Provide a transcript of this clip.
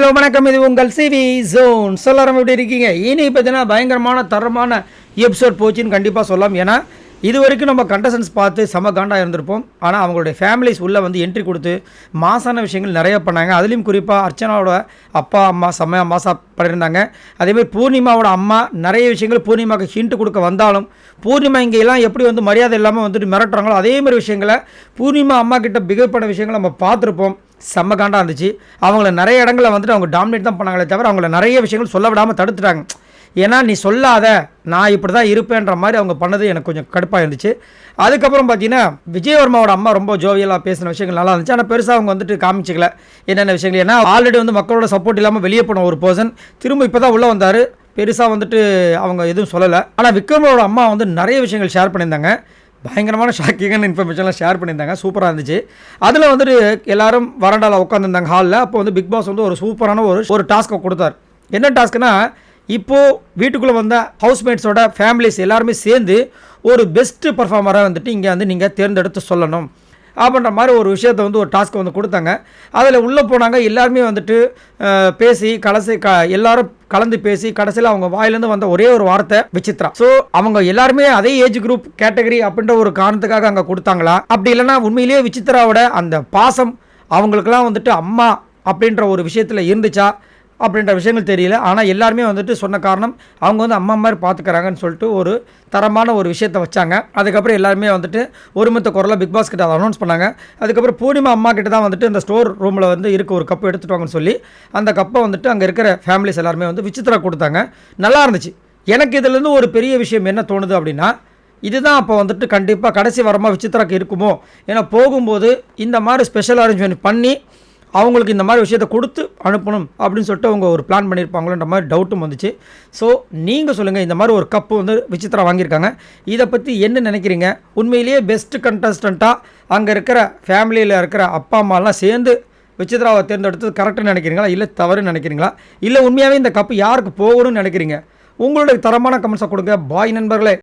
Hello வணக்கம். இது உங்கள் சிவி ஜோன். சொல்லாரம் எப்படி இருக்கீங்க? இனி பார்த்தீங்கன்னா பயங்கரமான தரமான எபிசோட் போச்சுன்னு கண்டிப்பாக சொல்லலாம். ஏன்னா இது வரைக்கும் நம்ம கண்டசன்ஸ் பார்த்து செம காண்டாக இருந்திருப்போம். ஆனால் அவங்களுடைய ஃபேமிலிஸ் உள்ளே வந்து என்ட்ரி கொடுத்து மாசான விஷயங்கள் நிறைய பண்ணாங்க. அதுலேயும் குறிப்பாக அர்ச்சனாவோட அப்பா அம்மா செம்மையாக மாசா பண்ணியிருந்தாங்க. அதேமாதிரி பூர்ணிமாவோட அம்மா நிறைய விஷயங்கள் பூர்ணிமாவுக்கு ஹிண்ட் கொடுக்க வந்தாலும் பூர்ணிமா இங்கே எல்லாம் எப்படி வந்து மரியாதை இல்லாமல் வந்துட்டு மிரட்டுறாங்களோ அதே மாதிரி விஷயங்களை பூர்ணிமா அம்மா கிட்ட பிகேவ் பண்ண விஷயங்களை நம்ம பார்த்துருப்போம். செம்ம காண்டாக இருந்துச்சு. அவங்கள நிறைய இடங்களில் வந்துட்டு அவங்க டாமினேட் தான் பண்ணாங்களே தவிர அவங்கள நிறைய விஷயங்கள் சொல்ல விடாமல் தடுத்துட்டாங்க. ஏன்னா நீ சொல்லாத நான் இப்படி தான் இருப்பேன்ற மாதிரி அவங்க பண்ணது எனக்கு கொஞ்சம் கடுப்பாக இருந்துச்சு. அதுக்கப்புறம் பார்த்தீங்கன்னா விஜயவர்மாவோட அம்மா ரொம்ப ஜோவியலாக பேசின விஷயங்கள் நல்லா இருந்துச்சு. ஆனால் பெருசாக அவங்க வந்துட்டு காமிச்சிக்கல என்னென்ன விஷயங்கள். ஏன்னா ஆல்ரெடி வந்து மக்களோட சப்போர்ட் இல்லாமல் வெளியே போன ஒரு பர்சன் திரும்ப இப்போ தான் உள்ளே வந்தார். பெருசாக வந்துட்டு அவங்க எதுவும் சொல்லலை. ஆனால் விக்ரமோட அம்மா வந்து நிறைய விஷயங்கள் ஷேர் பண்ணியிருந்தாங்க. பயங்கரமான ஷாக்கிங்கான இன்ஃபர்மேஷன்லாம் ஷேர் பண்ணியிருந்தாங்க. சூப்பராக இருந்துச்சு. அதில் வந்துட்டு எல்லாரும் வராண்டாவில் உட்காந்துருந்தாங்க ஹாலில் அப்போ வந்து பிக் பாஸ் வந்து ஒரு சூப்பரான ஒரு ஒரு டாஸ்க்கை கொடுத்தார். என்ன டாஸ்க்னா இப்போது வீட்டுக்குள்ளே வந்த ஹவுஸ்மேட்ஸோட ஃபேமிலிஸ் எல்லாருமே சேர்ந்து ஒரு பெஸ்ட்டு பர்ஃபார்மராக வந்துட்டு இங்கே வந்து நீங்கள் தேர்ந்தெடுத்து சொல்லணும். அப்படின்ற மாதிரி ஒரு விஷயத்தை வந்து ஒரு டாஸ்க் வந்து கொடுத்தாங்க. அதில் உள்ளே போனாங்க எல்லாருமே வந்துட்டு பேசி கடைசி க எல்லாரும் கலந்து பேசி கடைசியில் அவங்க வாயிலேருந்து வந்த ஒரே ஒரு வார்த்தை விசித்ரா ஸோ அவங்க எல்லாருமே அதே ஏஜ் குரூப் கேட்டகரி அப்படின்ற ஒரு காரணத்துக்காக அங்கே கொடுத்தாங்களா? அப்படி இல்லைன்னா உண்மையிலேயே விசித்ராவோட அந்த பாசம் அவங்களுக்கெல்லாம் வந்துட்டு அம்மா அப்படின்ற ஒரு விஷயத்தில் இருந்துச்சா? அப்படின்ற விஷயங்கள் தெரியல. ஆனால் எல்லாருமே வந்துட்டு சொன்ன காரணம் அவங்க வந்து அம்மா மாதிரி பார்த்துக்கிறாங்கன்னு சொல்லிட்டு ஒரு தரமான ஒரு விஷயத்தை வச்சாங்க. அதுக்கப்புறம் எல்லாருமே வந்துட்டு ஒருமித்த குரலாக பிக் பாஸ் கிட்ட அதை அனௌன்ஸ் பண்ணாங்க. அதுக்கப்புறம் பூர்ணிமா அம்மா கிட்ட தான் வந்துட்டு அந்த ஸ்டோர் ரூமில் வந்து இருக்க ஒரு கப்பு எடுத்துகிட்டு வாங்கன்னு சொல்லி அந்த கப்பை வந்துட்டு அங்கே இருக்கிற ஃபேமிலிஸ் எல்லாருமே வந்து விசித்திரா கொடுத்தாங்க. நல்லா இருந்துச்சு. எனக்கு இதுலேருந்து ஒரு பெரிய விஷயம் என்ன தோணுது அப்படின்னா இதுதான் அப்போ வந்துட்டு கண்டிப்பாக கடைசி வரமாக விசித்திராக்கு இருக்குமோ? ஏன்னா போகும்போது இந்த மாதிரி ஸ்பெஷல் அரேஞ்ச்மெண்ட் பண்ணி அவங்களுக்கு இந்த மாதிரி விஷயத்தை கொடுத்து அனுப்பணும் அப்படின்னு சொல்லிட்டு அவங்க ஒரு பிளான் பண்ணியிருப்பாங்களோன்ற மாதிரி டவுட்டும் வந்துச்சு. ஸோ நீங்கள் சொல்லுங்கள் இந்த மாதிரி ஒரு கப்பு வந்து விசித்ரா வாங்கியிருக்காங்க. இதை பற்றி என்ன நினைக்கிறீங்க? உண்மையிலேயே பெஸ்ட் கண்டஸ்டண்ட்டாக அங்கே இருக்கிற ஃபேமிலியில் இருக்கிற அப்பா அம்மாலாம் சேர்ந்து விசித்ராவை தேர்ந்தெடுத்தது கரெக்டுன்னு நினைக்கிறீங்களா? இல்லை தவறுன்னு நினைக்கிறீங்களா? இல்லை உண்மையாகவே இந்த கப்பு யாருக்கு போகணும்னு நினைக்கிறீங்க? உங்களுடைய தரமான கமெண்ட்ஸை கொடுங்க. பாய் நண்பர்களே.